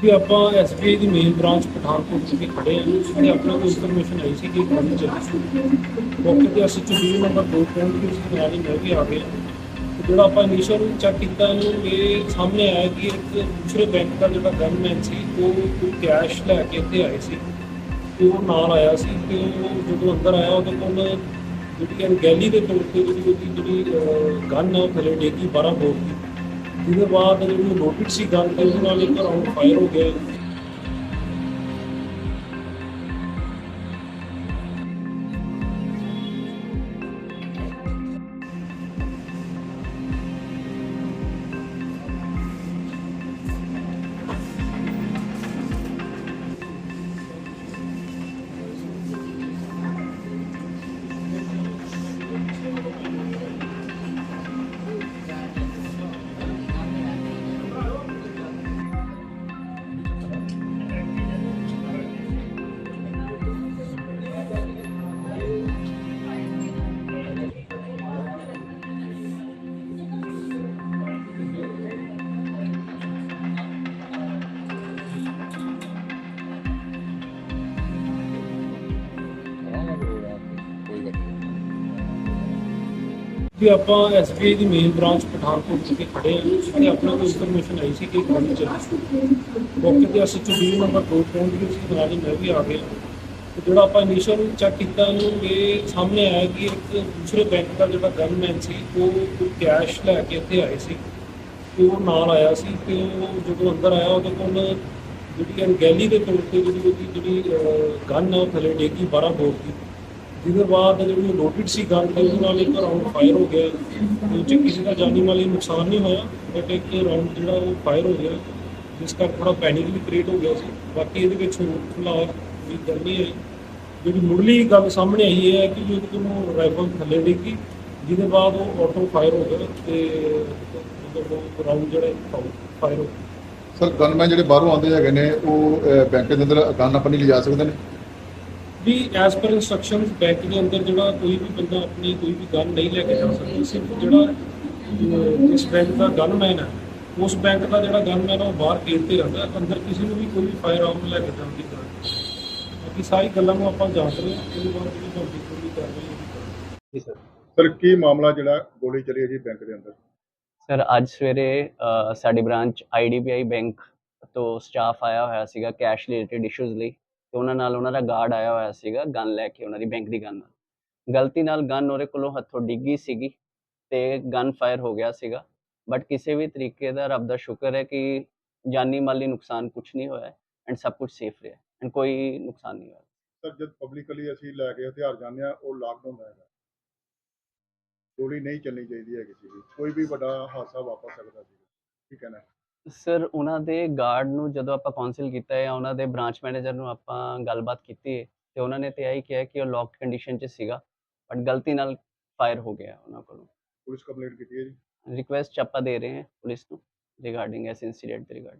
ਕਿ ਆਪਾਂ ਐਸਬੀਆਈ ਦੀ ਮੇਨ ਬ੍ਰਾਂਚ ਪਠਾਨਕੋਟ ਵਿਖੇ ਖੜੇ ਹਾਂ। ਜਿੱਥੇ ਆਪਣਾ ਕੋਈ ਇਨਫੋਰਮੇਸ਼ਨ ਆਈ ਸੀ ਕਿ ਇੱਕ ਬੰਦ ਚੱਲੀ ਸੀ। ਮੌਕੇ ਤੇ ਅਸੀਂ ਚੁੱਕੀ ਨੰਬਰ 2 ਪੁਆਇੰਟ ਗਏ ਸੀ ਮੈਂ ਵੀ ਆ ਗਏ। ਤੇ ਜਿਹੜਾ ਆਪਾਂ ਇਨੀਸ਼ੀਅਲ ਚੈੱਕ ਕੀਤਾ ਇਹਨੂੰ, ਇਹ ਸਾਹਮਣੇ ਆਇਆ ਕਿ ਇੱਕ ਦੂਸਰੇ ਬੈਂਕ ਦਾ ਜਿਹੜਾ ਗਨਮੈਨ ਸੀ, ਉਹ ਕੋਈ ਕੈਸ਼ ਲੈ ਕੇ ਇੱਥੇ ਆਏ ਸੀ। ਤੇ ਉਹ ਨਾਲ ਆਇਆ ਸੀ ਤੇ ਉਹ ਜਦੋਂ ਅੰਦਰ ਆਇਆ, ਉਹਦੇ ਕੋਲ ਜਿਹੜੀ ਗੈਲੀ ਦੇ ਤੌਰ ਤੇ ਜਿਹੜੀ ਉਹਦੀ ਜਿਹੜੀ ਗਨ ਹੈ ਉਹ ਥੱਲੇ ਡੇਗੀ 12 ਬੋਰ ਦੀ ਜਿਹਦੇ ਬਾਅਦ ਜਿਹੜੀ ਲੋਡਡ ਸੀ ਗੱਲ ਤੇ ਉਹਦੇ ਨਾਲ ਇੱਕ ਰਾਉਂਡ ਫਾਇਰ ਹੋ ਗਿਆ। ਕਿ ਆਪਾਂ ਐਸਬੀਆਈ ਦੀ ਮੇਨ ਬ੍ਰਾਂਚ ਪਠਾਨਕੋਟ ਵਿਖੇ ਖੜੇ ਹਾਂ। ਜਿੱਥੇ ਆਪਣਾ ਕੋਈ ਇਨਫੋਰਮੇਸ਼ਨ ਆਈ ਸੀ ਕਿ ਇੱਕ ਚੱਲ ਮੌਕੇ ਤੇ ਅਸੀਂ ਚੁੱਕੀ ਨੰਬਰ 2 ਪਹੁੰਚ ਗਏ ਸੀ, ਨਾਲ ਹੀ ਮੈਂ ਵੀ ਆ ਗਿਆ। ਤੇ ਜਿਹੜਾ ਆਪਾਂ ਇਨੀਸ਼ੀਅਲ ਚੈੱਕ ਕੀਤਾ ਇਹਨੂੰ ਇਹ ਸਾਹਮਣੇ ਆਇਆ ਕਿ ਇੱਕ ਦੂਸਰੇ ਬੈਂਕ ਦਾ ਜਿਹੜਾ ਗਨਮੈਨ ਸੀ, ਉਹ ਕੋਈ ਕੈਸ਼ ਲੈ ਕੇ ਇੱਥੇ ਆਏ ਸੀ। ਤੇ ਉਹ ਨਾਲ ਆਇਆ ਸੀ ਤੇ ਉਹ ਜਦੋਂ ਅੰਦਰ ਆਇਆ, ਉਹਦੇ ਕੋਲ ਜਿਹੜੀ ਅਣਗਹਿਲੀ ਦੇ ਤੌਰ ਤੇ ਜਿਹੜੀ ਉਹਦੀ ਜਿਹੜੀ ਗਨ ਹੈ ਉਹ ਥੱਲੇ ਡੇਗੀ 12 ਬੋਰ ਦੀ। ਜਿਹਦੇ ਬਾਅਦ ਜਿਹੜੀ ਲੋਡਡ ਸੀ ਗਨ ਤੇ ਉਹਦੇ ਨਾਲ ਇੱਕ ਰਾਉਂਡ ਫਾਇਰ ਹੋ ਗਿਆ। ਉਹ 'ਚ ਕਿਸੇ ਦਾ ਜਾਨੀ ਮਾਲੀ ਨੁਕਸਾਨ ਨਹੀਂ ਹੋਇਆ ਬਟ ਇੱਕ ਰਾਉਂਡ ਜਿਹੜਾ ਉਹ ਫਾਇਰ ਹੋ ਗਿਆ, ਜਿਸ ਕਰਕੇ ਥੋੜਾ ਪੈਨਿਕ ਵੀ ਕ੍ਰੀਏਟ ਹੋ ਗਿਆ ਸੀ। ਬਾਕੀ ਇਹਦੇ ਵਿੱਚ ਹੋਰ ਫਿਲਹਾਲ ਵੀ ਗਰਮੀ ਹੈ। ਜਿਹੜੀ ਮੁੱਢਲੀ ਗੱਲ ਸਾਹਮਣੇ ਆਈ ਹੈ ਕਿ ਜਿਹਦੇ ਕੋਲੋਂ ਰਾਈਫਲ ਥੱਲੇ ਡਿੱਗੀ, ਜਿਹਦੇ ਬਾਅਦ ਉਹ ਆਟੋ ਫਾਇਰ ਹੋ ਗਿਆ ਤੇ ਮਤਲਬ ਉਹ ਰਾਉਂਡ ਜਿਹੜਾ ਫਾਇਰ ਹੋ ਗਿਆ। ਸਰ ਗਨਮੈਨ ਜਿਹੜੇ ਬਾਹਰੋਂ ਆਉਂਦੇ ਹੈਗੇ ਨੇ, ਉਹ ਬੈਂਕ ਦੇ ਅੰਦਰ ਗਨ ਆਪਣੀ ਲਿਜਾ ਸਕਦੇ ਨੇ? ਵੀ ਐਸ ਪਰ ਇਨਸਟਰਕਸ਼ਨਸ ਬੈਂਕ ਦੇ ਅੰਦਰ ਜਿਹੜਾ ਕੋਈ ਵੀ ਬੰਦਾ ਆਪਣੀ ਕੋਈ ਵੀ ਗਨ ਨਹੀਂ ਲੈ ਕੇ ਜਾ ਸਕਦਾ ਸਿਰਫ ਜਿਹੜਾ ਇਸ ਬੈਂਕ ਦਾ ਗਨਮੈਨ ਹੈ ਉਸ ਬੈਂਕ ਦਾ ਜਿਹੜਾ ਗਨਮੈਨ ਉਹ ਬਾਹਰ ਗੇਟ ਤੇ ਰਹਿੰਦਾ ਹੈ। ਅੰਦਰ ਕਿਸੇ ਨੂੰ ਵੀ ਕੋਈ ਵੀ ਫਾਇਰ ਆਰਮ ਲੈ ਕੇ ਜਾਣ ਦੀ ਗੱਲ ਨਹੀਂ। ਬਾਕੀ ਸਾਰੀ ਗੱਲਾਂ ਨੂੰ ਆਪਾਂ ਜਾਂਚ ਰਹੇ ਹਾਂ ਉਹਦੇ ਬਾਅਦ ਜਿਹੜੀ ਤੁਹਾਡੀ ਕੋਈ ਕਾਰਵਾਈ ਹੋਈ ਜੀ ਸਰ। ਸਰ ਕੀ ਮਾਮਲਾ ਜਿਹੜਾ ਗੋਲੀ ਚੱਲੀ ਹੈ ਜੀ ਬੈਂਕ ਦੇ ਅੰਦਰ? ਸਰ ਅੱਜ ਸਵੇਰੇ ਸਾਡੀ ਬ੍ਰਾਂਚ ਆਈਡੀਬੀਆਈ ਬੈਂਕ ਤੋਂ ਸਟਾਫ ਆਇਆ ਹੋਇਆ ਸੀਗਾ ਕੈਸ਼ ਰਿਲੇਟਡ ਇਸ਼ੂਜ਼ ਲਈ। ਤੇ ਉਹਨਾਂ ਨਾਲ ਉਹਨਾਂ ਦਾ ਗਾਰਡ ਆਇਆ ਹੋਇਆ ਸੀਗਾ ਗਨ ਲੈ ਕੇ ਉਹਨਾਂ ਦੀ ਬੈਂਕ ਦੀ ਗਨ ਨਾਲ। ਗਲਤੀ ਨਾਲ ਗਨ ਉਹਦੇ ਕੋਲੋਂ ਹੱਥੋਂ ਡਿੱਗੀ ਸੀਗੀ ਤੇ ਗਨ ਫਾਇਰ ਹੋ ਗਿਆ ਸੀਗਾ। ਬਟ ਕਿਸੇ ਵੀ ਤਰੀਕੇ ਦਾ ਰੱਬ ਦਾ ਸ਼ੁਕਰ ਹੈ ਕਿ ਜਾਨੀ ਮਾਲੀ ਨੁਕਸਾਨ ਕੁਝ ਨਹੀਂ ਹੋਇਆ ਐਂਡ ਸਭ ਕੁਝ ਸੇਫ ਰਿਹਾ ਐਂਡ ਕੋਈ ਨੁਕਸਾਨ ਨਹੀਂ ਹੋਇਆ। ਸਰ ਜਦ ਪਬਲਿਕਲੀ ਅਸੀਂ ਲੈ ਕੇ ਹਥਿਆਰ ਜਾਂਦੇ ਆ ਉਹ ਲਾਕਡਾਊਨ ਹੈਗਾ। ਗੋਲੀ ਨਹੀਂ ਚੱਲਣੀ ਚਾਹੀਦੀ ਹੈ ਕਿਸੇ ਦੀ ਕੋਈ ਵੀ ਵੱਡਾ ਹਾਦਸਾ ਵਾਪਰ ਸਕਦਾ ਸੀ ਠੀਕ ਹੈ ਨਾ? ਸਰ ਉਹਨਾਂ ਦੇ ਗਾਰਡ ਨੂੰ ਜਦੋਂ ਆਪਾਂ ਕਾਉਂਸਲ ਕੀਤਾ ਹੈ ਜਾਂ ਉਹਨਾਂ ਦੇ ਬ੍ਰਾਂਚ ਮੈਨੇਜਰ ਨੂੰ ਆਪਾਂ ਗੱਲਬਾਤ ਕੀਤੀ ਹੈ ਤੇ ਉਹਨਾਂ ਨੇ ਤੇ ਆਹੀ ਕਿਹਾ ਕਿ ਉਹ ਲੌਕਡ ਕੰਡੀਸ਼ਨ 'ਚ ਸੀਗਾ ਬਟ ਗਲਤੀ ਨਾਲ ਫਾਇਰ ਹੋ ਗਿਆ ਉਹਨਾਂ ਕੋਲੋਂ। ਪੁਲਿਸ ਕੰਪਲੇਂਟ ਕੀਤੀ ਹੈ ਜੀ? ਰਿਕੁਐਸਟ ਆਪਾਂ ਦੇ ਰਹੇ ਹਾਂ ਪੁਲਿਸ ਨੂੰ ਰਿਗਾਰਡਿੰਗ ਇਸ ਇਨਸੀਡੈਂਟ ਦੇ ਰਿਗਾਰਡਿੰਗ